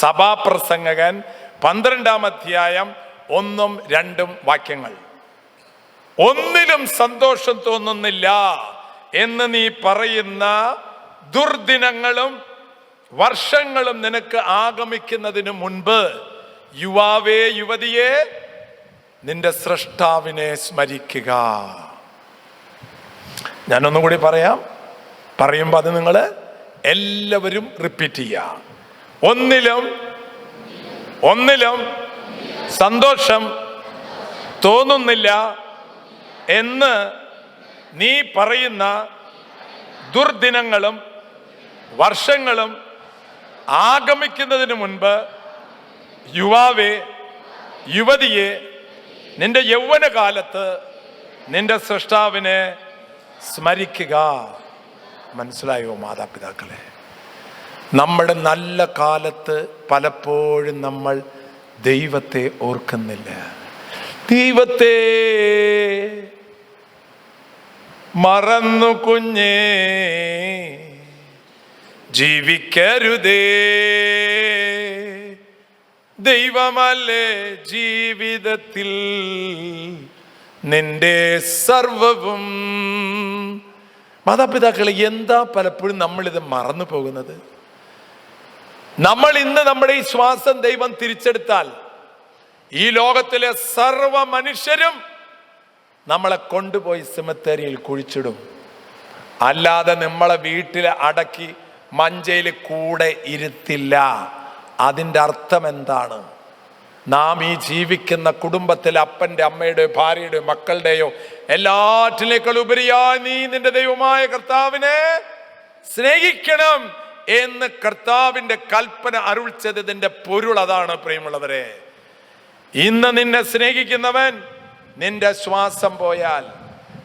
സഭാപ്രസംഗകൻ പന്ത്രണ്ടാം അധ്യായം ഒന്നും രണ്ടും വാക്യങ്ങൾ. ഒന്നിലും സന്തോഷം തോന്നുന്നില്ല എന്ന് നീ പറയുന്ന ദുർദിനങ്ങളും വർഷങ്ങളും നിനക്ക് ആഗമിക്കുന്നതിന് മുൻപ് യുവാവേ യുവതിയെ നിന്റെ സൃഷ്ടാവിനെ സ്മരിക്കുക. ഞാനൊന്നുകൂടി പറയാം. പറയുമ്പോൾ അത് നിങ്ങൾ എല്ലാവരും റിപ്പീറ്റ് ചെയ്യുക ഒന്നിലും ഒന്നിലും സന്തോഷം തോന്നുന്നില്ല എന്ന് നീ പറയുന്ന ദുർദിനങ്ങളും വർഷങ്ങളും ആഗമിക്കുന്നതിന് മുൻപ് യുവാവെ യുവതിയെ നിന്റെ യൗവനകാലത്ത് നിന്റെ സൃഷ്ടാവിനെ സ്മരിക്കുക. മനസ്സിലായോ മാതാപിതാക്കളെ? നമ്മുടെ നല്ല കാലത്ത് പലപ്പോഴും നമ്മൾ ദൈവത്തെ ഓർക്കുന്നില്ല. ദൈവത്തെ മറന്നു കുഞ്ഞേ ജീവിക്കരുതേ. ദൈവമല്ലേ ജീവിതത്തിൽ നിന്റെ സർവവും? മാതാപിതാക്കളെ എന്താ പലപ്പോഴും നമ്മളിത് മറന്നു പോകുന്നത്? നമ്മൾ ഇന്ന് നമ്മുടെ ഈ ശ്വാസം ദൈവം തിരിച്ചെടുത്താൽ ഈ ലോകത്തിലെ സർവ മനുഷ്യരും നമ്മളെ കൊണ്ടുപോയി സിമത്തേരിയിൽ കുഴിച്ചിടും. അല്ലാതെ നമ്മളെ വീട്ടിൽ അടക്കി മഞ്ചയിൽ കൂടെ ഇരുത്തില്ല. അതിന്റെ അർത്ഥം എന്താണ്? നാം ഈ ജീവിക്കുന്ന കുടുംബത്തിൽ അപ്പന്റെ അമ്മയുടെ ഭാര്യയുടെ മക്കളുടെയോ എല്ലാറ്റിനേക്കാൾ ഉപരിയായി നീ നിന്റെ ദൈവമായ കർത്താവിനെ സ്നേഹിക്കണം. എന്ന് കർത്താവിന്റെ കൽപ്പന അരുൾ ചെയ്തതിന്റെ പൊരുൾ അതാണ് പ്രിയമുള്ളവരെ. ഇന്ന് നിന്നെ സ്നേഹിക്കുന്നവൻ നിന്റെ ശ്വാസം പോയാൽ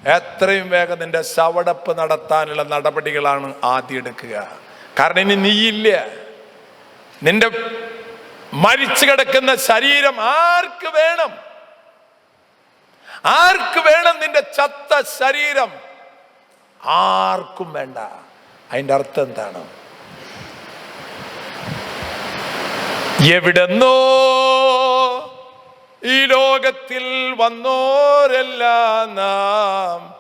എത്രയും വേഗം നിന്റെ ശവടപ്പ് നടത്താനുള്ള നടപടികളാണ് ആദ്യം എടുക്കുക. കാരണം ഇനി നീയില്ല. നിന്റെ മരിച്ചു കിടക്കുന്ന ശരീരം ആർക്ക് വേണം? ആർക്ക് വേണം നിന്റെ ചത്ത ശരീരം? ആർക്കും വേണ്ട. അതിന്റെ അർത്ഥം എന്താണ്? എവിടെന്നോ ഈ ലോകത്തിൽ വന്നോരെല്ലാം നാം.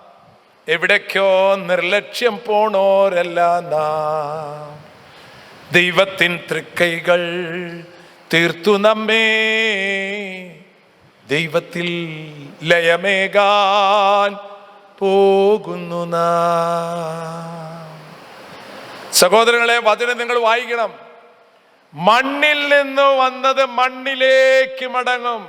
എവിടേക്കോ നിർലക്ഷ്യം പോണോരെല്ലാം നാം. ദൈവത്തിൻ തൃക്കൈകൾ തീർത്തു നമ്മേ. ദൈവത്തിൽ ലയമേകാൻ പോകുന്നു നാ. സഹോദരങ്ങളെ വചനം നിങ്ങൾ വായിക്കണം. മണ്ണിൽ നിന്ന് വന്നത് മണ്ണിലേക്ക് മടങ്ങും.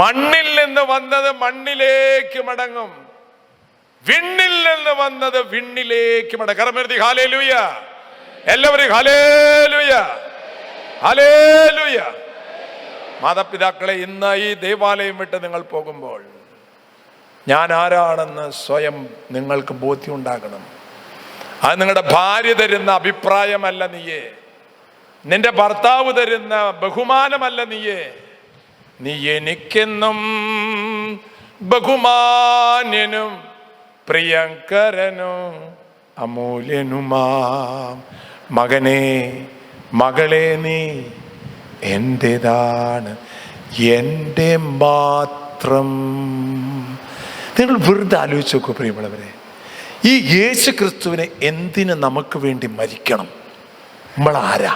മണ്ണിൽ നിന്ന് വന്നത് മണ്ണിലേക്ക് മടങ്ങും. വിണ്ണിൽ നിന്ന് വന്നത് വിണ്ണിലേക്ക് മടങ്ങും. കർമ്മരുതി ഹാലേലൂയ എല്ലാവരും ഹാലേലൂയ ഹാലേലൂയ മാതാപിതാക്കളെ ഇന്ന് ഈ ദേവാലയം വിട്ട് നിങ്ങൾ പോകുമ്പോൾ ഞാൻ ആരാണെന്ന് സ്വയം നിങ്ങൾക്ക് ബോധ്യം ഉണ്ടാകണം. അത് നിങ്ങളുടെ ഭാര്യ തരുന്ന അഭിപ്രായമല്ല നീയേ. നിന്റെ ഭർത്താവ് തരുന്ന ബഹുമാനമല്ല നീയേ. നീ എനിക്കെന്നും ബഹുമാന്യനും പ്രിയങ്കരനും അമൂല്യനുമാം. മകനെ മകളെ നീ എന്റെതാണ് എന്റെ മാത്രം. നിങ്ങൾ വെറുതെ ആലോചിച്ച് നോക്കൂ പ്രിയമുള്ളവരെ. ഈ യേശു ക്രിസ്തുവിനെ എന്തിന് നമുക്ക് വേണ്ടി മരിക്കണം? നമ്മൾ ആരാ?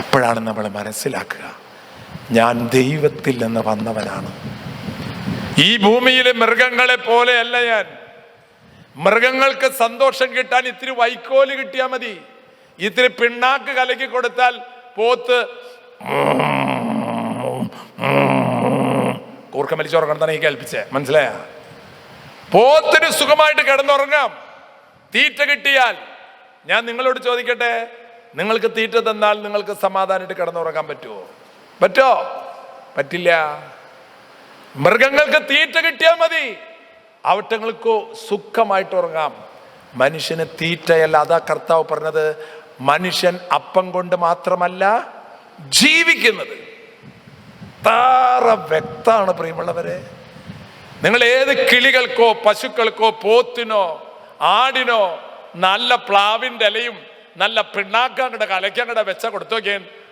അപ്പോഴാണ് നമ്മൾ മനസ്സിലാക്കുക ഞാൻ ദൈവത്തിൽ നിന്ന് വന്നവനാണ്. ഈ ഭൂമിയിലെ മൃഗങ്ങളെ പോലെയല്ല ഞാൻ. മൃഗങ്ങൾക്ക് സന്തോഷം കിട്ടാൻ ഇത്തിരി വൈക്കോൽ കിട്ടിയാൽ മതി. ഇത്തിരി പിണ്ണാക്ക് കലക്കി കൊടുത്താൽ പോത്ത് കൂർക്കം വലിച്ചോറക്കണം തന്നെ ഈ കേൾപ്പിച്ചേ. മനസ്സിലായ? പോത്തിന് സുഖമായിട്ട് കിടന്നുറങ്ങാം. തീറ്റ കിട്ടിയാൽ. ഞാൻ നിങ്ങളോട് ചോദിക്കട്ടെ നിങ്ങൾക്ക് തീറ്റ തന്നാൽ നിങ്ങൾക്ക് സമാധാനമായിട്ട് കിടന്നുറങ്ങാൻ പറ്റുമോ പറ്റോ? പറ്റില്ല. മൃഗങ്ങൾക്ക് തീറ്റ കിട്ടിയാൽ മതി. അവറ്റങ്ങൾക്ക് സുഖമായിട്ട് ഉറങ്ങാം. മനുഷ്യന് തീറ്റയല്ല അതാ കർത്താവ് പറഞ്ഞത്. മനുഷ്യൻ അപ്പം കൊണ്ട് മാത്രമല്ല ജീവിക്കുന്നത്. താറ വ്യക്താണ് പ്രിയമുള്ളവരെ. നിങ്ങൾ ഏത് കിളികൾക്കോ പശുക്കൾക്കോ പോത്തിനോ ആടിനോ നല്ല പ്ലാവിന്റെ ഇലയും നല്ല പിണ്ണാക്കങ്ങടെ കലയ്ക്കങ്ങടെ വെച്ച കൊടുത്തു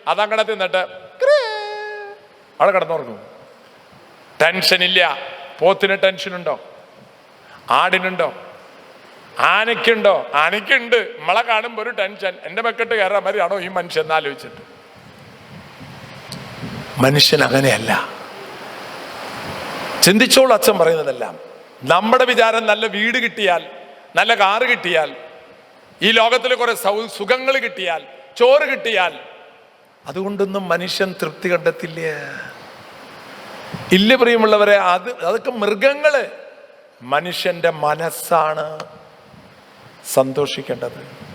അതങ്ങനെ തിന്നിട്ട്. അവിടെ കിടന്നുറങ്ങും. ടെൻഷൻ ഇല്ല. പോത്തിന് ടെൻഷൻ ഉണ്ടോ? ആടിനുണ്ടോ? ആനയ്ക്കുണ്ടോ? ആനയ്ക്കുണ്ട്. നമ്മളെ കാണുമ്പോൾ ഒരു ടെൻഷൻ എന്റെ മെക്കെട്ട് കയറാൻ മതിയാണോ ഈ മനുഷ്യൻ എന്നാലോചിച്ചിട്ട് മനുഷ്യൻ അങ്ങനെയല്ല. ചിന്തിച്ചോളൂ അച്ഛൻ പറയുന്നതെല്ലാം. നമ്മുടെ വിചാരം നല്ല വീട് കിട്ടിയാൽ നല്ല കാറ് കിട്ടിയാൽ ഈ ലോകത്തിലെ കുറെ സുഖങ്ങൾ കിട്ടിയാൽ ചോറ് കിട്ടിയാൽ അതുകൊണ്ടൊന്നും മനുഷ്യൻ തൃപ്തി കണ്ടെത്തില്ല. ഇല്ല പ്രിയമുള്ളവരെ അത് അതൊക്കെ മൃഗങ്ങൾ. മനുഷ്യന്റെ മനസ്സാണ് സന്തോഷിക്കേണ്ടത്.